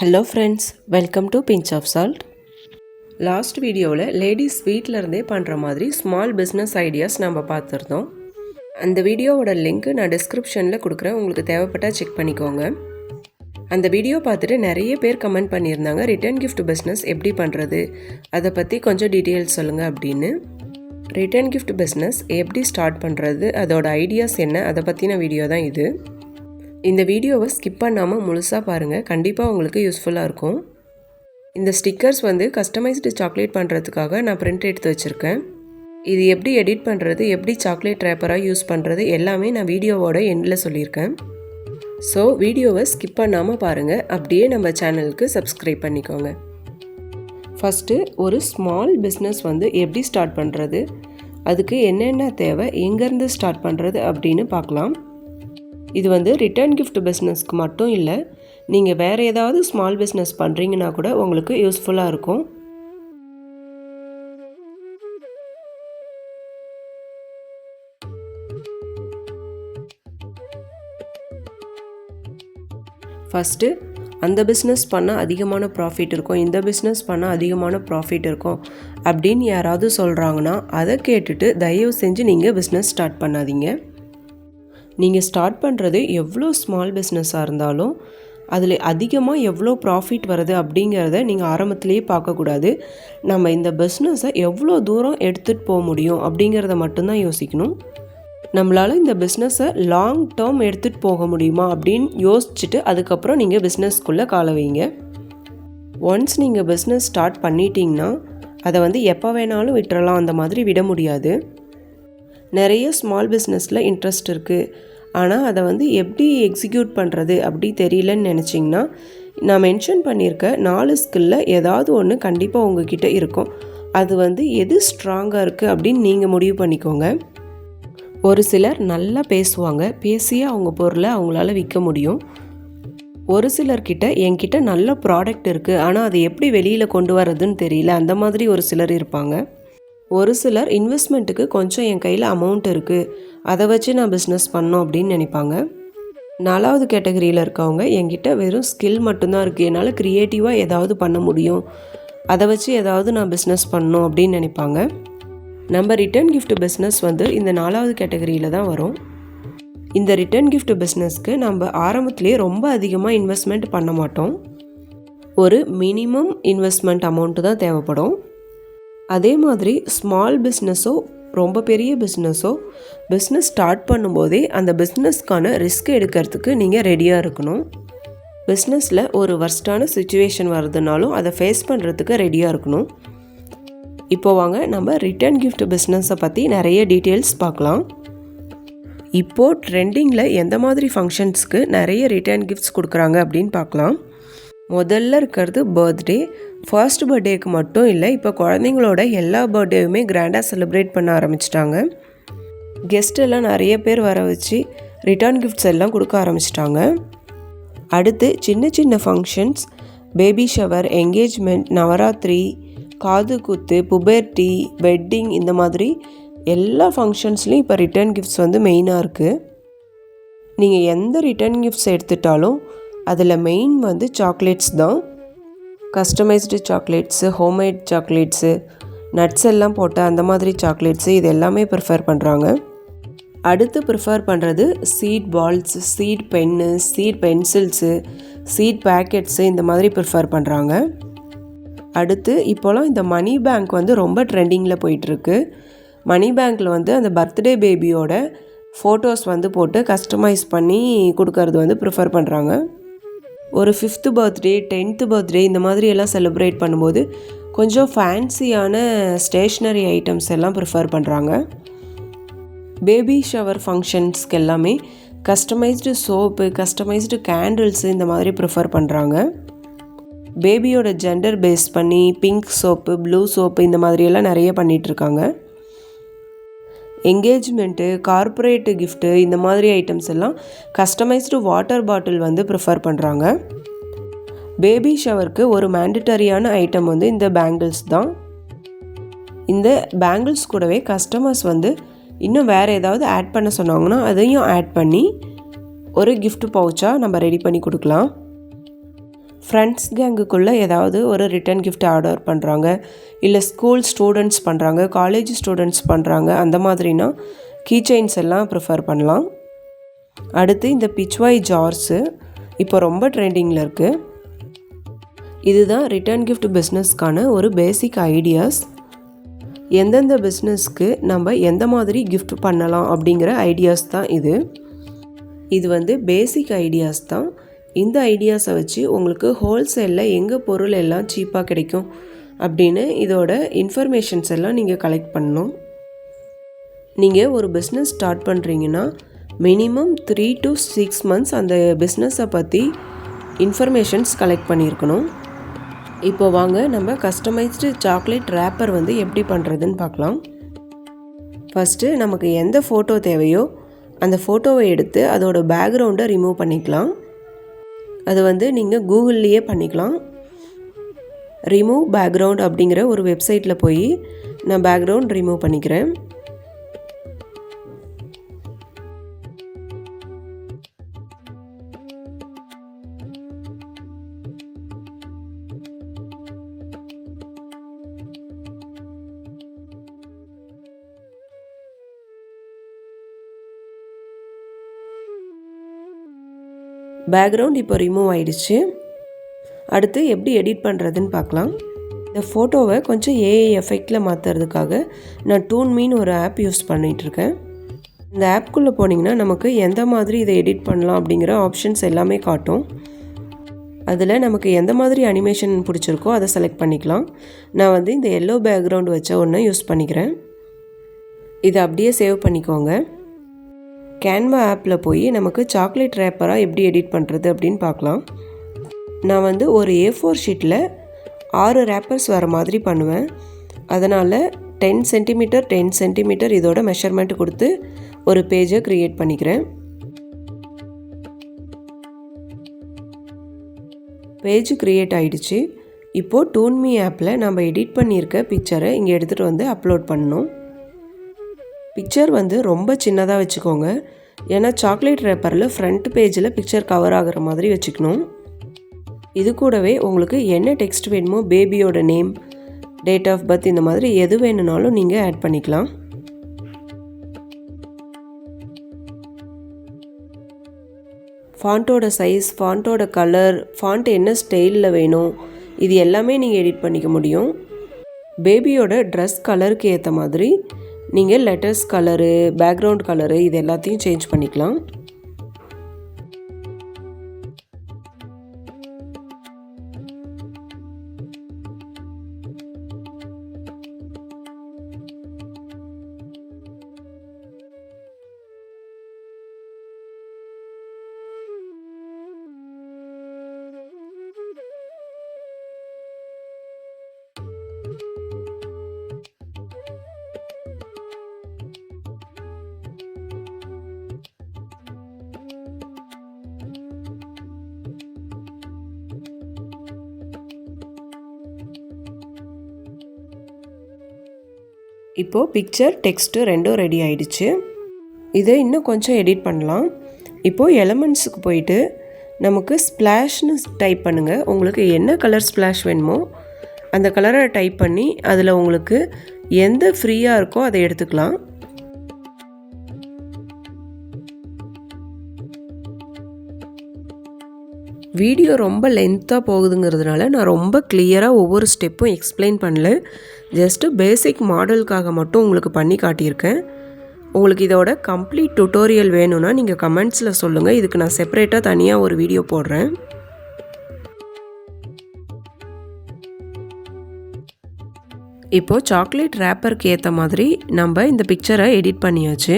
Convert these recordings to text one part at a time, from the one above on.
Hello friends welcome to pinch of salt last வீடியோவில் ladies வீட்டிலருந்தே பண்ணுற மாதிரி ஸ்மால் பிஸ்னஸ் ஐடியாஸ் நம்ம பார்த்துருந்தோம். அந்த வீடியோவோட லிங்க் நான் டிஸ்கிரிப்ஷனில் கொடுக்குறேன். உங்களுக்கு தேவைப்பட்டால் செக் பண்ணிக்கோங்க. அந்த வீடியோ பார்த்துட்டு நிறைய பேர் கமெண்ட் பண்ணியிருந்தாங்க. ரிட்டர்ன் கிஃப்ட் பிஸ்னஸ் எப்படி பண்ணுறது அதை பற்றி கொஞ்சம் டீட்டெயில்ஸ் சொல்லுங்கள் அப்படின்னு. ரிட்டர்ன் கிஃப்ட் பிஸ்னஸ் எப்படி ஸ்டார்ட் பண்ணுறது அதோட ஐடியாஸ் என்ன? அதை பற்றின வீடியோ தான் இது. இந்த வீடியோவை ஸ்கிப் பண்ணாமல் முழுசாக பாருங்கள் கண்டிப்பாக உங்களுக்கு யூஸ்ஃபுல்லாக இருக்கும். இந்த ஸ்டிக்கர்ஸ் வந்து கஸ்டமைஸ்டு சாக்லேட் பண்ணுறதுக்காக நான் பிரிண்ட் எடுத்து வச்சுருக்கேன். இது எப்படி எடிட் பண்ணுறது எப்படி சாக்லேட் ரேப்பராக யூஸ் பண்ணுறது எல்லாமே நான் வீடியோவோட எண்டில் சொல்லியிருக்கேன். ஸோ வீடியோவை ஸ்கிப் பண்ணாமல் பாருங்கள் அப்படியே நம்ம சேனலுக்கு சப்ஸ்கிரைப் பண்ணிக்கோங்க. ஃபஸ்ட்டு ஒரு ஸ்மால் பிஸ்னஸ் வந்து எப்படி ஸ்டார்ட் பண்ணுறது அதுக்கு என்னென்ன தேவை எங்கேருந்து ஸ்டார்ட் பண்ணுறது அப்படின்னு பார்க்கலாம். இது வந்து ரிட்டர்ன் கிஃப்ட் பிஸ்னஸ்க்கு மட்டும் இல்லை. நீங்கள் வேறு ஏதாவது ஸ்மால் பிஸ்னஸ் பண்ணுறீங்கன்னா கூட உங்களுக்கு யூஸ்ஃபுல்லாக இருக்கும். ஃபஸ்ட்டு அந்த பிஸ்னஸ் பண்ணால் அதிகமான ப்ராஃபிட் இருக்கும். இந்த பிஸ்னஸ் பண்ணால் அதிகமான ப்ராஃபிட் இருக்கும். அப்படின்னு யாராவது சொல்கிறாங்கன்னா அதை கேட்டுட்டு தயவு செஞ்சு நீங்கள் பிஸ்னஸ் ஸ்டார்ட் பண்ணாதீங்க. நீங்கள் ஸ்டார்ட் பண்ணுறது எவ்வளோ ஸ்மால் பிஸ்னஸாக இருந்தாலும் அதில் அதிகமாக எவ்வளோ ப்ராஃபிட் வருது அப்படிங்கிறத நீங்கள் ஆரம்பத்திலேயே பார்க்கக்கூடாது. நம்ம இந்த பிஸ்னஸை எவ்வளோ தூரம் எடுத்துகிட்டு போக முடியும் அப்படிங்கிறத மட்டும்தான் யோசிக்கணும். நம்மளால் இந்த பிஸ்னஸை லாங் டேர்ம் எடுத்துகிட்டு போக முடியுமா அப்படின்னு யோசிச்சுட்டு அதுக்கப்புறம் நீங்கள் பிஸ்னஸ்க்குள்ளே கால வைங்க. ஒன்ஸ் நீங்கள் பிஸ்னஸ் ஸ்டார்ட் பண்ணிட்டீங்கன்னா அதை வந்து எப்போ வேணாலும் விட்டுறலாம் அந்த மாதிரி விட முடியாது. நிறைய ஸ்மால் பிஸ்னஸில் இன்ட்ரெஸ்ட் இருக்குது ஆனால் அதை வந்து எப்படி எக்ஸிக்யூட் பண்ணுறது அப்படி தெரியலன்னு நினச்சிங்கன்னா நான் மென்ஷன் பண்ணியிருக்க நாலு ஸ்கில்லில் ஏதாவது ஒன்று கண்டிப்பாக உங்ககிட்ட இருக்கும். அது வந்து எது ஸ்ட்ராங்காக இருக்குது அப்படின்னு நீங்கள் முடிவு பண்ணிக்கோங்க. ஒரு சிலர் நல்லா பேசுவாங்க பேசியே அவங்க பொருளை அவங்களால விற்க முடியும். ஒரு சிலர்கிட்ட என்கிட்ட நல்ல ப்ராடக்ட் இருக்குது ஆனால் அதை எப்படி வெளியில் கொண்டு வரதுன்னு தெரியல அந்த மாதிரி ஒரு சிலர் இருப்பாங்க. ஒரு சிலர் இன்வெஸ்ட்மெண்ட்டுக்கு கொஞ்சம் என் கையில் அமௌண்ட் இருக்குது அதை வச்சு நான் பிஸ்னஸ் பண்ணோம் அப்படின்னு நினைப்பாங்க. நாலாவது கேட்டகரியில் இருக்கவங்க என்கிட்ட வெறும் ஸ்கில் மட்டும்தான் இருக்குது என்னால் க்ரியேட்டிவாக ஏதாவது பண்ண முடியும். அதை வச்சு ஏதாவது நான் பிஸ்னஸ் பண்ணும் அப்படின்னு நினைப்பாங்க. நம்ம ரிட்டர்ன் கிஃப்ட் பிஸ்னஸ் வந்து இந்த நாலாவது கேட்டகரியில் தான் வரும். இந்த ரிட்டர்ன் கிஃப்ட் பிஸ்னஸ்க்கு நம்ம ஆரம்பத்திலே ரொம்ப அதிகமாக இன்வெஸ்ட்மெண்ட் பண்ண மாட்டோம். ஒரு மினிமம் இன்வெஸ்ட்மெண்ட் அமௌண்ட்டு தான் தேவைப்படும். அதே மாதிரி ஸ்மால் பிஸ்னஸோ ரொம்ப பெரிய பிஸ்னஸோ பிஸ்னஸ் ஸ்டார்ட் பண்ணும்போதே அந்த பிஸ்னஸ்க்கான ரிஸ்க் எடுக்கிறதுக்கு நீங்கள் ரெடியாக இருக்கணும். பிஸ்னஸில் ஒரு வர்ஸ்டான சுச்சுவேஷன் வர்றதுனாலும் அதை ஃபேஸ் பண்ணுறதுக்கு ரெடியாக இருக்கணும். இப்போ வாங்க நம்ம ரிட்டர்ன் கிஃப்ட் பிஸ்னஸை பற்றி நிறைய டீட்டெயில்ஸ் பார்க்கலாம். இப்போது ட்ரெண்டிங்கில் எந்த மாதிரி ஃபங்க்ஷன்ஸ்க்கு நிறைய ரிட்டர்ன் கிஃப்ட்ஸ் கொடுக்குறாங்க அப்படின்னு பார்க்கலாம். முதல்ல இருக்கிறது பர்த்டே ஃபர்ஸ்ட் பர்த்டேக்கு மட்டும் இல்லை இப்போ குழந்தைங்களோட எல்லா பர்த்டேவுமே கிராண்டாக செலிப்ரேட் பண்ண ஆரம்பிச்சிட்டாங்க. கெஸ்ட் எல்லாம் நிறைய பேர் வர வச்சு ரிட்டர்ன் கிஃப்ட்ஸ் எல்லாம் கொடுக்க ஆரம்பிச்சிட்டாங்க. அடுத்து சின்ன சின்ன functions baby shower engagement Navaratri காது குத்து புபேர்ட்டி வெட்டிங் இந்த மாதிரி எல்லா ஃபங்க்ஷன்ஸ்லேயும் இப்போ ரிட்டர்ன் கிஃப்ட்ஸ் வந்து மெயினாக இருக்குது நீங்கள் எந்த ரிட்டர்ன் கிஃப்ட்ஸ் எடுத்துட்டாலும் அதில் மெயின் வந்து சாக்லேட்ஸ் தான். Customised chocolates homemade chocolates nuts எல்லாம் போட்ட அந்த மாதிரி சாக்லேட்ஸு இது எல்லாமே ப்ரிஃபர் பண்ணுறாங்க அடுத்து ப்ரிஃபர் பண்ணுறது seed balls seed pen seed pencils seed packets இந்த மாதிரி ப்ரிஃபர் பண்ணுறாங்க அடுத்து இப்போலாம் இந்த மணி பேங்க் வந்து ரொம்ப ட்ரெண்டிங்கில் போயிட்டுருக்கு. மணி பேங்க்கில் வந்து அந்த பர்த்டே பேபியோட ஃபோட்டோஸ் வந்து போட்டு கஸ்டமைஸ் பண்ணி கொடுக்கறது வந்து ப்ரிஃபர் பண்ணுறாங்க ஒரு ஃபிஃப்த்து பர்த்டே டென்த்து பர்த்டே இந்த மாதிரி எல்லாம் செலிப்ரேட் பண்ணும்போது கொஞ்சம் ஃபேன்சியான ஸ்டேஷ்னரி ஐட்டம்ஸ் எல்லாம் ப்ரிஃபர் பண்ணுறாங்க பேபி ஷவர் ஃபங்க்ஷன்ஸ்க்கு எல்லாமே கஸ்டமைஸ்டு சோப்பு கஸ்டமைஸ்டு கேண்டில்ஸு இந்த மாதிரி ப்ரிஃபர் பண்ணுறாங்க பேபியோட ஜெண்டர் பேஸ் பண்ணி பிங்க் சோப்பு ப்ளூ சோப்பு இந்த மாதிரியெல்லாம் நிறைய பண்ணிகிட்ருக்காங்க எங்கேஜ்மெண்ட்டு கார்ப்பரேட்டு கிஃப்ட்டு இந்த மாதிரி ஐட்டம்ஸ் எல்லாம் கஸ்டமைஸ்டு வாட்டர் பாட்டில் வந்து ப்ரிஃபர் பண்ணுறாங்க பேபி ஷவருக்கு ஒரு மேண்டட்டரியான ஐட்டம் வந்து இந்த பேங்கிள்ஸ் தான். இந்த பேங்கிள்ஸ் கூடவே கஸ்டமர்ஸ் வந்து இன்னும் வேறு ஏதாவது ஆட் பண்ண சொன்னாங்கன்னா அதையும் ஆட் பண்ணி ஒரு கிஃப்ட் பவுச்சாக நம்ம ரெடி பண்ணி கொடுக்கலாம். ஃப்ரெண்ட்ஸ் கேங்குக்குள்ளே ஏதாவது ஒரு ரிட்டர்ன் கிஃப்ட் ஆர்டர் பண்ணுறாங்க இல்லை ஸ்கூல் ஸ்டூடெண்ட்ஸ் பண்ணுறாங்க காலேஜ் ஸ்டூடெண்ட்ஸ் பண்ணுறாங்க அந்த மாதிரினா கீ செயின்ஸ் எல்லாம் ப்ரிஃபர் பண்ணலாம். அடுத்து இந்த பிச்வாய் ஜார்ஸு இப்போ ரொம்ப ட்ரெண்டிங்கில் இருக்குது இதுதான் ரிட்டர்ன் கிஃப்ட் பிஸ்னஸ்க்கான ஒரு பேசிக் ஐடியாஸ் எந்தெந்த பிஸ்னஸ்க்கு நம்ம எந்த மாதிரி கிஃப்ட் பண்ணலாம் அப்படிங்கிற ஐடியாஸ் தான் இது. இது வந்து பேசிக் ஐடியாஸ் தான். இந்த ஐடியாஸை வச்சு உங்களுக்கு ஹோல்சேலில் எங்கே பொருள் எல்லாம் சீப்பாக கிடைக்கும் அப்படின்னு இதோட இன்ஃபர்மேஷன்ஸ் எல்லாம் நீங்கள் கலெக்ட் பண்ணணும். நீங்கள் ஒரு பிஸ்னஸ் ஸ்டார்ட் பண்ணுறீங்கன்னா minimum three to six months அந்த பிஸ்னஸை பற்றி இன்ஃபர்மேஷன்ஸ் கலெக்ட் பண்ணியிருக்கணும். இப்போ வாங்க நம்ம கஸ்டமைஸ்டு சாக்லேட் ரேப்பர் வந்து எப்படி பண்ணுறதுன்னு பார்க்கலாம். ஃபஸ்ட்டு நமக்கு எந்த ஃபோட்டோ தேவையோ அந்த ஃபோட்டோவை எடுத்து அதோட பேக்ரவுண்டை ரிமூவ் பண்ணிக்கலாம். அது வந்து நீங்கள் கூகுள்லேயே பண்ணிக்கலாம். ரிமூவ் பேக்ரவுண்ட் அப்படிங்கிற ஒரு வெப்சைட்டில் போய் நான் பேக்ரவுண்ட் ரிமூவ் பண்ணிக்கிறேன். பேக்ரவுண்ட் இப்போ ரிமூவ் ஆயிடுச்சு. அடுத்து எப்படி எடிட் பண்ணுறதுன்னு பார்க்கலாம். இந்த ஃபோட்டோவை கொஞ்சம் ஏஐ எஃபெக்டில் மாற்றுறதுக்காக நான் டூன் மீன் ஒரு ஆப் யூஸ் பண்ணிகிட்ருக்கேன் இந்த ஆப்குள்ளே போனீங்கன்னா நமக்கு எந்த மாதிரி இதை எடிட் பண்ணலாம் அப்படிங்கிற ஆப்ஷன்ஸ் எல்லாமே காட்டும். அதில் நமக்கு எந்த மாதிரி அனிமேஷன் பிடிச்சிருக்கோ அதை செலக்ட் பண்ணிக்கலாம். நான் வந்து இந்த எல்லோ பேக்ரவுண்ட் வச்ச ஒன்று யூஸ் பண்ணிக்கிறேன். இதை அப்படியே சேவ் பண்ணிக்கோங்க. கேன்வா ஆப்பில் போய் நமக்கு சாக்லேட் ரேப்பராக எப்படி எடிட் பண்ணுறது அப்படின்னு பார்க்கலாம். நான் வந்து ஒரு ஏ ஃபோர் ஷீட்டில் ஆறு ரேப்பர்ஸ் வர மாதிரி பண்ணுவேன். அதனால் டென் சென்டிமீட்டர் டென் சென்டிமீட்டர் இதோட மெஷர்மெண்ட் கொடுத்து ஒரு பேஜை க்ரியேட் பண்ணிக்கிறேன். பேஜ் க்ரியேட் ஆகிடுச்சு இப்போது டூன்மி ஆப்பில் நம்ம எடிட் பண்ணியிருக்க பிக்சரை இங்கே எடுத்துகிட்டு வந்து அப்லோட் பண்ணணும். பிக்சர் வந்து ரொம்ப சின்னதாக வச்சுக்கோங்க. ஏன்னா சாக்லேட் ரேப்பரில் ஃப்ரண்ட் பேஜில் பிக்சர் கவர் ஆகிற மாதிரி வச்சுக்கணும். இது கூடவே உங்களுக்கு என்ன டெக்ஸ்ட் வேணுமோ பேபியோட நேம் டேட் ஆஃப் பர்த் இந்த மாதிரி எது வேணும்னாலும் நீங்கள் ஆட் பண்ணிக்கலாம். ஃபாண்ட்டோட சைஸ் ஃபாண்ட்டோட கலர் ஃபாண்ட் என்ன ஸ்டைலில் வேணும் இது எல்லாமே நீங்கள் எடிட் பண்ணிக்க முடியும். பேபியோட ட்ரெஸ் கலருக்கு ஏற்ற மாதிரி நீங்கள் லெட்டர்ஸ் கலரு பேக்ரவுண்ட் கலரு இது எல்லாத்தையும் சேஞ்ச் பண்ணிக்கலாம். இப்போது பிக்சர் டெக்ஸ்ட்டு ரெண்டும் ரெடி ஆயிடுச்சு. இதை இன்னும் கொஞ்சம் எடிட் பண்ணலாம். இப்போது எலமெண்ட்ஸுக்கு போயிட்டு நமக்கு ஸ்ப்ளாஷ்னு டைப் பண்ணுங்கள் உங்களுக்கு என்ன கலர் ஸ்ப்ளாஷ் வேணுமோ அந்த கலரை டைப் பண்ணி அதில் உங்களுக்கு எந்த ஃப்ரீயாக இருக்கோ அதை எடுத்துக்கலாம். வீடியோ ரொம்ப லென்த்தாக போகுதுங்கிறதுனால நான் ரொம்ப கிளியராக ஒவ்வொரு ஸ்டெப்பும் எக்ஸ்பிளைன் பண்ணல. ஜஸ்ட்டு பேசிக் மாடலுக்காக மட்டும் உங்களுக்கு பண்ணி காட்டியிருக்கேன். உங்களுக்கு இதோட கம்ப்ளீட் டுட்டோரியல் வேணும்னா நீங்கள் கமெண்ட்ஸில் சொல்லுங்கள் இதுக்கு நான் செப்பரேட்டாக தனியாக ஒரு வீடியோ போடுறேன். இப்போது சாக்லேட் ரேப்பருக்கு ஏற்ற மாதிரி நம்ம இந்த பிக்சரை எடிட் பண்ணியாச்சு.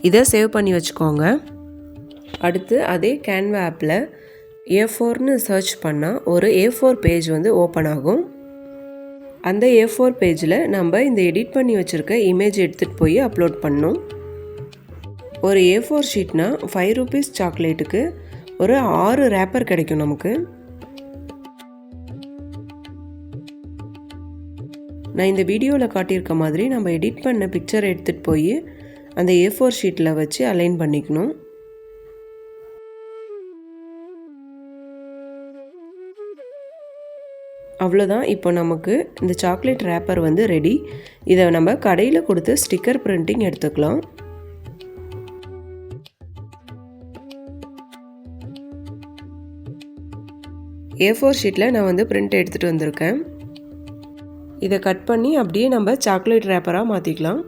இதை சேவ் பண்ணி வச்சுக்கோங்க. அடுத்து அதே கேன்வா ஆப்பில் ஏ ஃபோர்னு சர்ச் பண்ணால் ஒரு ஏ ஃபோர் பேஜ் வந்து ஓப்பன் ஆகும். அந்த ஏ ஃபோர் பேஜில் நம்ம இந்த எடிட் பண்ணி வச்சுருக்க இமேஜ் எடுத்துகிட்டு போய் அப்லோட் பண்ணோம். ஒரு ஏ ஃபோர் ஷீட்னா ஃபைவ் ருபீஸ் சாக்லேட்டுக்கு ஒரு ஆறு ரேப்பர் கிடைக்கும் நமக்கு. நான் இந்த வீடியோவில் காட்டியிருக்க மாதிரி நம்ம எடிட் பண்ண பிக்சர் எடுத்துகிட்டு போய் அந்த ஏ ஃபோர் ஷீட்டில் வச்சு அலைன் பண்ணிக்கணும். அவ்வளோதான் இப்போ நமக்கு இந்த சாக்லேட் ரேப்பர் வந்து ரெடி இதை நம்ம கடையில் கொடுத்து ஸ்டிக்கர் பிரிண்டிங் எடுத்துக்கலாம். ஏ ஃபோர் ஷீட்டில் நான் வந்து பிரிண்ட் எடுத்துகிட்டு வந்திருக்கேன். இதை கட் பண்ணி அப்படியே நம்ம சாக்லேட் ரேப்பராக மாற்றிக்கலாம்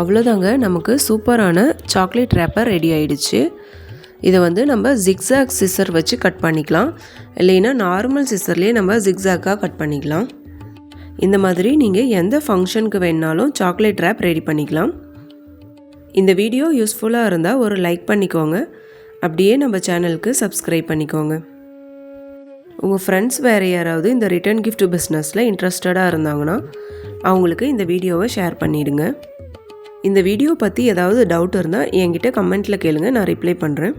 அவ்வளோதாங்க நமக்கு சூப்பரான சாக்லேட் ரேப்பர் ரெடி ஆயிடுச்சு. இதை வந்து நம்ம ஜிக்ஸாக் சிசர் வச்சு கட் பண்ணிக்கலாம். இல்லைன்னா நார்மல் சிசர்லேயே நம்ம ஜிக்ஸாக்காக கட் பண்ணிக்கலாம். இந்த மாதிரி நீங்கள் எந்த ஃபங்க்ஷனுக்கு வேணாலும் சாக்லேட் ரேப் ரெடி பண்ணிக்கலாம். இந்த வீடியோ யூஸ்ஃபுல்லாக இருந்தால் ஒரு லைக் பண்ணிக்கோங்க. அப்படியே நம்ம சேனலுக்கு சப்ஸ்கிரைப் பண்ணிக்கோங்க. உங்கள் ஃப்ரெண்ட்ஸ் வேறு யாராவது இந்த ரிட்டர்ன் கிஃப்ட் பிஸ்னஸில் இன்ட்ரெஸ்டடாக இருந்தாங்கன்னா அவங்களுக்கு இந்த வீடியோவை ஷேர் பண்ணிவிடுங்க இந்த வீடியோ பற்றி ஏதாவது டவுட் இருந்தால் என்கிட்ட கமெண்ட்டில் கேளுங்கள் நான் ரிப்ளை பண்ணுறேன்